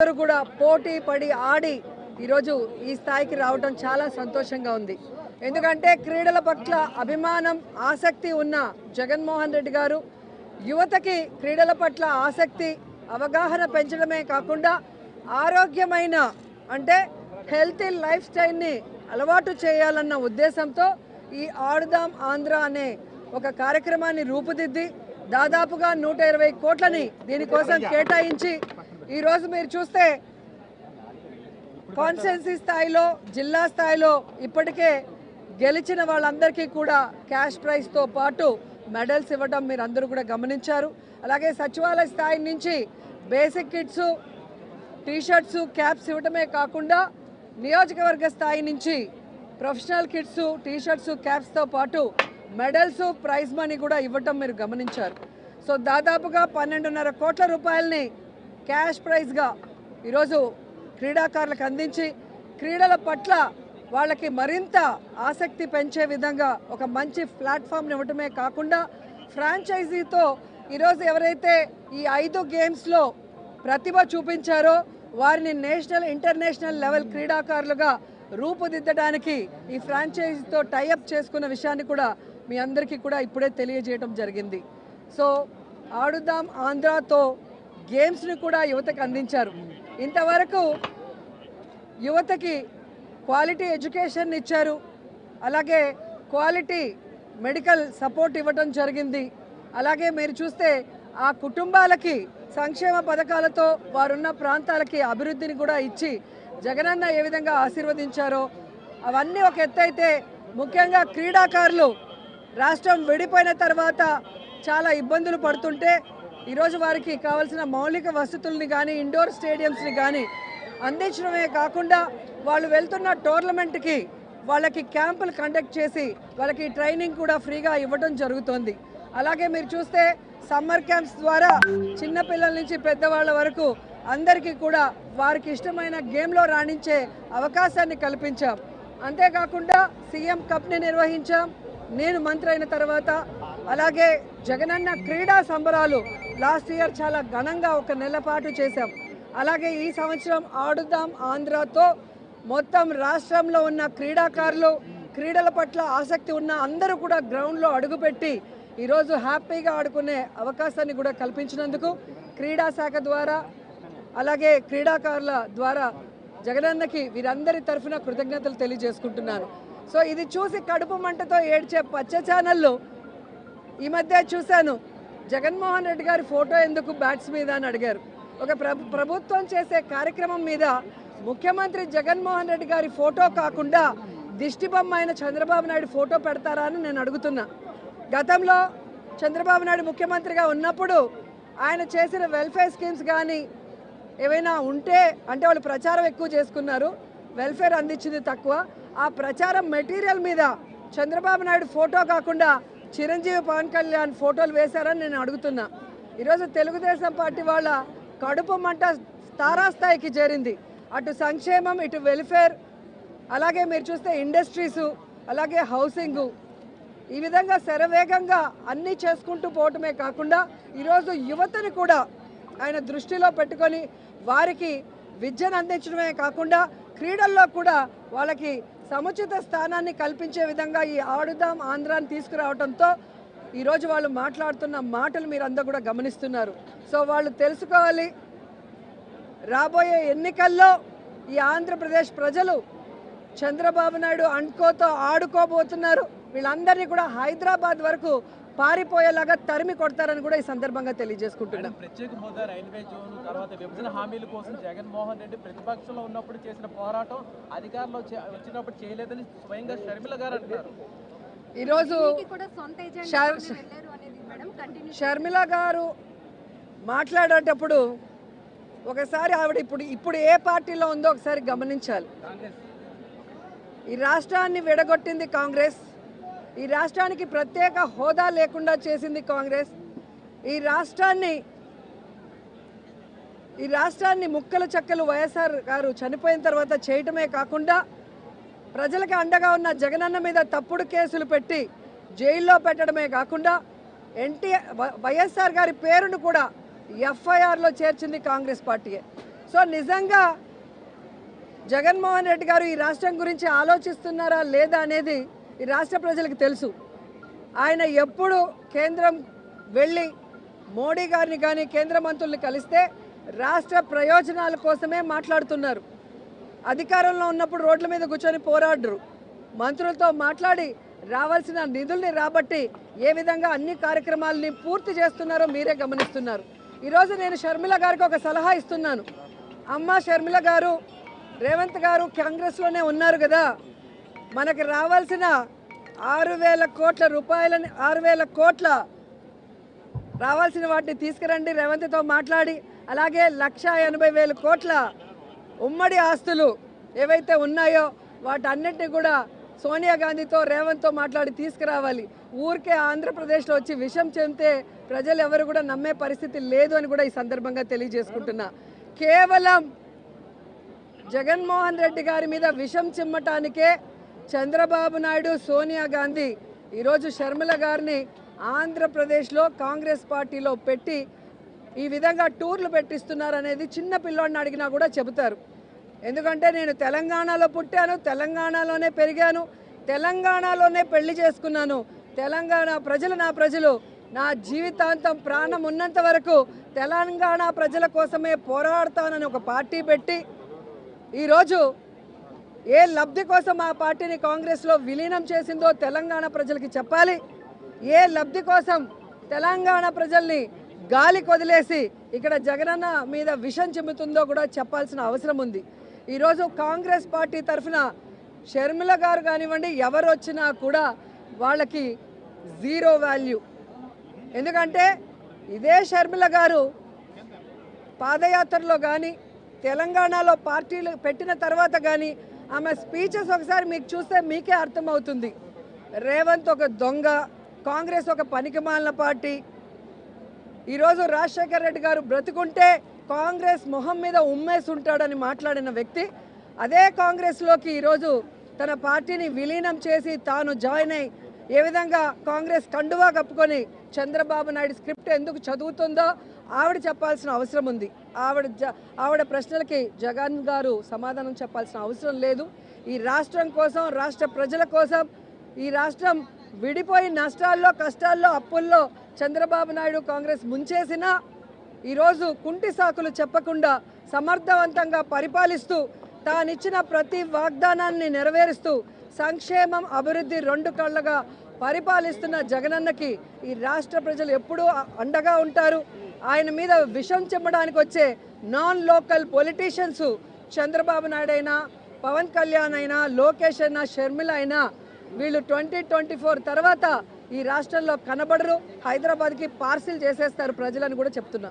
అందరూ కూడా పోటీ పడి ఆడి ఈరోజు ఈ స్థాయికి రావడం చాలా సంతోషంగా ఉంది. ఎందుకంటే క్రీడల పట్ల అభిమానం ఆసక్తి ఉన్న జగన్మోహన్ రెడ్డి గారు యువతకి క్రీడల పట్ల ఆసక్తి అవగాహన పెంచడమే కాకుండా ఆరోగ్యమైన అంటే హెల్తీ లైఫ్ స్టైల్ని అలవాటు చేయాలన్న ఉద్దేశంతో ఈ ఆడుదాం ఆంధ్ర అనే ఒక కార్యక్రమాన్ని రూపుదిద్ది దాదాపుగా నూట ఇరవై కోట్లని దీనికోసం కేటాయించి ఈరోజు మీరు చూస్తే కాన్స్టెన్సీ స్థాయిలో జిల్లా స్థాయిలో ఇప్పటికే గెలిచిన వాళ్ళందరికీ కూడా క్యాష్ ప్రైజ్తో పాటు మెడల్స్ ఇవ్వడం మీరు అందరూ కూడా గమనించారు. అలాగే సచివాలయ స్థాయి నుంచి బేసిక్ కిట్స్ టీషర్ట్స్ క్యాప్స్ ఇవ్వడమే కాకుండా నియోజకవర్గ స్థాయి నుంచి ప్రొఫెషనల్ కిట్స్ టీషర్ట్స్ క్యాప్స్తో పాటు మెడల్స్ ప్రైజ్ మనీ కూడా ఇవ్వటం మీరు గమనించారు. సో దాదాపుగా పన్నెండున్నర కోట్ల రూపాయలని క్యాష్ ప్రైజ్గా ఈరోజు క్రీడాకారులకు అందించి క్రీడల పట్ల వాళ్ళకి మరింత ఆసక్తి పెంచే విధంగా ఒక మంచి ప్లాట్ఫామ్ని ఇవ్వటమే కాకుండా ఫ్రాంచైజీతో ఈరోజు ఎవరైతే ఈ ఐదు గేమ్స్లో ప్రతిభ చూపించారో వారిని నేషనల్ ఇంటర్నేషనల్ లెవెల్ క్రీడాకారులుగా రూపుదిద్దడానికి ఈ ఫ్రాంచైజీతో టైఅప్ చేసుకున్న విషయాన్ని కూడా మీ అందరికీ కూడా ఇప్పుడే తెలియజేయడం జరిగింది. సో ఆడుదాం ఆంధ్రాతో గేమ్స్ని కూడా యువతకు అందించారు. ఇంతవరకు యువతకి క్వాలిటీ ఎడ్యుకేషన్ ఇచ్చారు. అలాగే క్వాలిటీ మెడికల్ సపోర్ట్ ఇవ్వడం జరిగింది. అలాగే మీరు చూస్తే ఆ కుటుంబాలకి సంక్షేమ పథకాలతో వారున్న ప్రాంతాలకి అభివృద్ధిని కూడా ఇచ్చి జగనన్న ఏ విధంగా ఆశీర్వదించారో అవన్నీ ఒక ఎత్తైతే ముఖ్యంగా క్రీడాకారులు రాష్ట్రం విడిపోయిన తర్వాత చాలా ఇబ్బందులు పడుతుంటే ఈరోజు వారికి కావాల్సిన మౌలిక వసతుల్ని కానీ ఇండోర్ స్టేడియంస్ని కానీ అందించడమే కాకుండా వాళ్ళు వెళ్తున్న టోర్నమెంట్కి వాళ్ళకి క్యాంపులు కండక్ట్ చేసి వాళ్ళకి ట్రైనింగ్ కూడా ఫ్రీగా ఇవ్వడం జరుగుతోంది. అలాగే మీరు చూస్తే సమ్మర్ క్యాంప్స్ ద్వారా చిన్నపిల్లల నుంచి పెద్దవాళ్ళ వరకు అందరికీ కూడా వారికి ఇష్టమైన గేమ్లో రాణించే అవకాశాన్ని కల్పించాం. అంతేకాకుండా సీఎం కప్ని నిర్వహించాం. నేను మంత్రి అయిన తర్వాత అలాగే జగనన్న క్రీడా సంబరాలు లాస్ట్ ఇయర్ చాలా ఘనంగా ఒక నెల పాటు చేశాం. అలాగే ఈ సంవత్సరం ఆడుదాం ఆంధ్రాతో మొత్తం రాష్ట్రంలో ఉన్న క్రీడాకారులు క్రీడల పట్ల ఆసక్తి ఉన్న అందరూ కూడా గ్రౌండ్లో అడుగుపెట్టి ఈరోజు హ్యాపీగా ఆడుకునే అవకాశాన్ని కూడా కల్పించినందుకు క్రీడా శాఖ ద్వారా అలాగే క్రీడాకారుల ద్వారా జగనన్నకి వీరందరి తరఫున కృతజ్ఞతలు తెలియజేసుకుంటున్నాను. సో ఇది చూసి కడుపు మంటతో ఏడ్చే పచ్చ ఛానళ్ళు ఈ మధ్య చూశాను. జగన్మోహన్ రెడ్డి గారి ఫోటో ఎందుకు బ్యాట్స్ మీద అని అడిగారు. ఒక ప్రభు ప్రభుత్వం చేసే కార్యక్రమం మీద ముఖ్యమంత్రి జగన్మోహన్ రెడ్డి గారి ఫోటో కాకుండా దిష్టిబొమ్మ అయిన చంద్రబాబు నాయుడు ఫోటో పెడతారా అని నేను అడుగుతున్నా. గతంలో చంద్రబాబు నాయుడు ముఖ్యమంత్రిగా ఉన్నప్పుడు ఆయన చేసిన వెల్ఫేర్ స్కీమ్స్ కానీ ఏవైనా ఉంటే అంటే వాళ్ళు ప్రచారం ఎక్కువ చేసుకున్నారు. వెల్ఫేర్ అందించింది తక్కువ. ఆ ప్రచారం మెటీరియల్ మీద చంద్రబాబు నాయుడు ఫోటో కాకుండా చిరంజీవి పవన్ కళ్యాణ్ ఫోటోలు వేశారని నేను అడుగుతున్నా. ఈరోజు తెలుగుదేశం పార్టీ వాళ్ళ కడుపు మంట తారాస్థాయికి చేరింది. అటు సంక్షేమం ఇటు వెల్ఫేర్ అలాగే మీరు చూస్తే ఇండస్ట్రీసు అలాగే హౌసింగు. ఈ విధంగా శరవేగంగా అన్నీ చేసుకుంటూ పోవటమే కాకుండా ఈరోజు యువతని కూడా ఆయన దృష్టిలో పెట్టుకొని వారికి విద్యను అందించడమే కాకుండా క్రీడల్లో కూడా వాళ్ళకి సముచిత స్థానాన్ని కల్పించే విధంగా ఈ ఆడుదాం ఆంధ్రాన్ని తీసుకురావడంతో ఈరోజు వాళ్ళు మాట్లాడుతున్న మాటలు మీరు అందరూ కూడా గమనిస్తున్నారు. సో వాళ్ళు తెలుసుకోవాలి రాబోయే ఎన్నికల్లో ఈ ఆంధ్రప్రదేశ్ ప్రజలు చంద్రబాబు నాయుడు అండ్కోతో ఆడుకోబోతున్నారు. వీళ్ళందరినీ కూడా హైదరాబాద్ వరకు పారిపోయేలాగా తరిమి కొడతారని కూడా ఈ సందర్భంగా తెలియజేసుకుంటున్నాం. ప్రత్యేక హోదా రైల్వే జోన్ తర్వాత విభజన హామీల కోసం జగన్మోహన్ రెడ్డి ప్రతిపక్షంలో ఉన్నప్పుడు చేసిన పోరాటం అధికారంలో వచ్చినప్పుడు చేయలేదని స్వయంగా షర్మిల గారు అంటున్నారు. ఈరోజు షర్మిల గారు మాట్లాడేటప్పుడు ఒకసారి ఆవిడ ఇప్పుడు ఇప్పుడు ఏ పార్టీలో ఉందో ఒకసారి గమనించాలి. ఈ రాష్ట్రాన్ని విడగొట్టింది కాంగ్రెస్. ఈ రాష్ట్రానికి ప్రత్యేక హోదా లేకుండా చేసింది కాంగ్రెస్. ఈ రాష్ట్రాన్ని ఈ రాష్ట్రాన్ని ముక్కలు చెక్కలు వైఎస్ఆర్ గారు చనిపోయిన తర్వాత చేయటమే కాకుండా ప్రజలకు అండగా ఉన్న జగనన్న మీద తప్పుడు కేసులు పెట్టి జైల్లో పెట్టడమే కాకుండా ఎన్టీఆర్ వైఎస్ఆర్ గారి పేరును కూడా ఎఫ్ఐఆర్లో చేర్చింది కాంగ్రెస్ పార్టీయే. సో నిజంగా జగన్మోహన్ రెడ్డి గారు ఈ రాష్ట్రం గురించి ఆలోచిస్తున్నారా లేదా అనేది ఈ రాష్ట్ర ప్రజలకు తెలుసు. ఆయన ఎప్పుడు కేంద్రం వెళ్ళి మోడీ గారిని కానీ కేంద్ర మంత్రుల్ని కలిస్తే రాష్ట్ర ప్రయోజనాల కోసమే మాట్లాడుతున్నారు. అధికారంలో ఉన్నప్పుడు రోడ్ల మీద కూర్చొని పోరాడరు. మంత్రులతో మాట్లాడి రావాల్సిన నిధుల్ని రాబట్టి ఏ విధంగా అన్ని కార్యక్రమాలని పూర్తి చేస్తున్నారో మీరే గమనిస్తున్నారు. ఈరోజు నేను షర్మిల గారికి ఒక సలహా ఇస్తున్నాను. అమ్మ షర్మిల గారు రేవంత్ గారు కాంగ్రెస్లోనే ఉన్నారు కదా. మనకి రావాల్సిన ఆరు వేల కోట్ల రూపాయలని ఆరు వేల కోట్ల రావాల్సిన వాటిని తీసుకురండి. రేవంత్తో మాట్లాడి అలాగే లక్ష ఎనభై వేల కోట్ల ఉమ్మడి ఆస్తులు ఏవైతే ఉన్నాయో వాటన్నిటిని కూడా సోనియా గాంధీతో రేవంత్తో మాట్లాడి తీసుకురావాలి. ఊరికే ఆంధ్రప్రదేశ్లో వచ్చి విషం చెందితే ప్రజలు ఎవరు కూడా నమ్మే పరిస్థితి లేదు అని కూడా ఈ సందర్భంగా తెలియజేసుకుంటున్నా. కేవలం జగన్మోహన్ రెడ్డి గారి మీద విషం చిమ్మటానికే చంద్రబాబు నాయుడు సోనియా గాంధీ ఈరోజు షర్మిల గారిని ఆంధ్రప్రదేశ్లో కాంగ్రెస్ పార్టీలో పెట్టి ఈ విధంగా టూర్లు పెట్టిస్తున్నారనేది చిన్న పిల్లోడిని అడిగినా కూడా చెబుతారు. ఎందుకంటే నేను తెలంగాణలో పుట్టాను తెలంగాణలోనే పెరిగాను తెలంగాణలోనే పెళ్ళి చేసుకున్నాను. తెలంగాణ ప్రజలు నా ప్రజలు. నా జీవితాంతం ప్రాణం ఉన్నంత వరకు తెలంగాణ ప్రజల కోసమే పోరాడతానని ఒక పార్టీ పెట్టి ఈరోజు ఏ లబ్ధి కోసం ఆ పార్టీని కాంగ్రెస్లో విలీనం చేసిందో తెలంగాణ ప్రజలకి చెప్పాలి? ఏ లబ్ధి కోసం తెలంగాణ ప్రజల్ని గాలి కొదిలేసి ఇక్కడ జగనన్న మీద విషం చెబుతుందో కూడా చెప్పాల్సిన అవసరం ఉంది. ఈరోజు కాంగ్రెస్ పార్టీ తరఫున షర్మిల గారు కానివ్వండి ఎవరు వచ్చినా కూడా వాళ్ళకి జీరో వాల్యూ. ఎందుకంటే ఇదే షర్మిల గారు పాదయాత్రలో కానీ తెలంగాణలో పార్టీలు పెట్టిన తర్వాత కానీ ఆమె స్పీచెస్ ఒకసారి మీకు చూస్తే మీకే అర్థమవుతుంది. రేవంత్ ఒక దొంగ కాంగ్రెస్ ఒక పనికిమాలిన పార్టీ. ఈరోజు రాజశేఖర్ రెడ్డి గారు బ్రతుకుంటే కాంగ్రెస్ మొహం మీద ఉమ్మేసి ఉంటాడని మాట్లాడిన వ్యక్తి. అదే కాంగ్రెస్లోకి ఈరోజు తన పార్టీని విలీనం చేసి తాను జాయిన్ అయి ఏ విధంగా కాంగ్రెస్ కండువా కప్పుకొని చంద్రబాబు నాయుడు స్క్రిప్ట్ ఎందుకు చదువుతుందో ఆవిడ చెప్పాల్సిన అవసరం ఉంది. ఆవిడ జ ఆవిడ ప్రశ్నలకి జగన్ గారు సమాధానం చెప్పాల్సిన అవసరం లేదు. ఈ రాష్ట్రం కోసం రాష్ట్ర ప్రజల కోసం ఈ రాష్ట్రం విడిపోయి నష్టాల్లో కష్టాల్లో అప్పుల్లో చంద్రబాబు నాయుడు కాంగ్రెస్ ముంచేసినా ఈరోజు కుంటి సాకులు చెప్పకుండా సమర్థవంతంగా పరిపాలిస్తూ తానిచ్చిన ప్రతి వాగ్దానాన్ని నెరవేరుస్తూ సంక్షేమం అభివృద్ధి రెండు కళ్ళగా పరిపాలిస్తున్న జగనన్నకి ఈ రాష్ట్ర ప్రజలు ఎప్పుడూ అండగా ఉంటారు. ఆయన మీద విషం చెమ్మడానికి వచ్చే non local politicians Chandrababu Naidu అయినా పవన్ కళ్యాణ్ అయినా లోకేష్ అయినా షర్మిల అయినా వీళ్ళు ట్వంటీ ట్వంటీ ఫోర్ తర్వాత ఈ రాష్ట్రంలో కనబడరు. హైదరాబాద్కి పార్సిల్ చేసేస్తారు ప్రజలని కూడా చెప్తున్నా.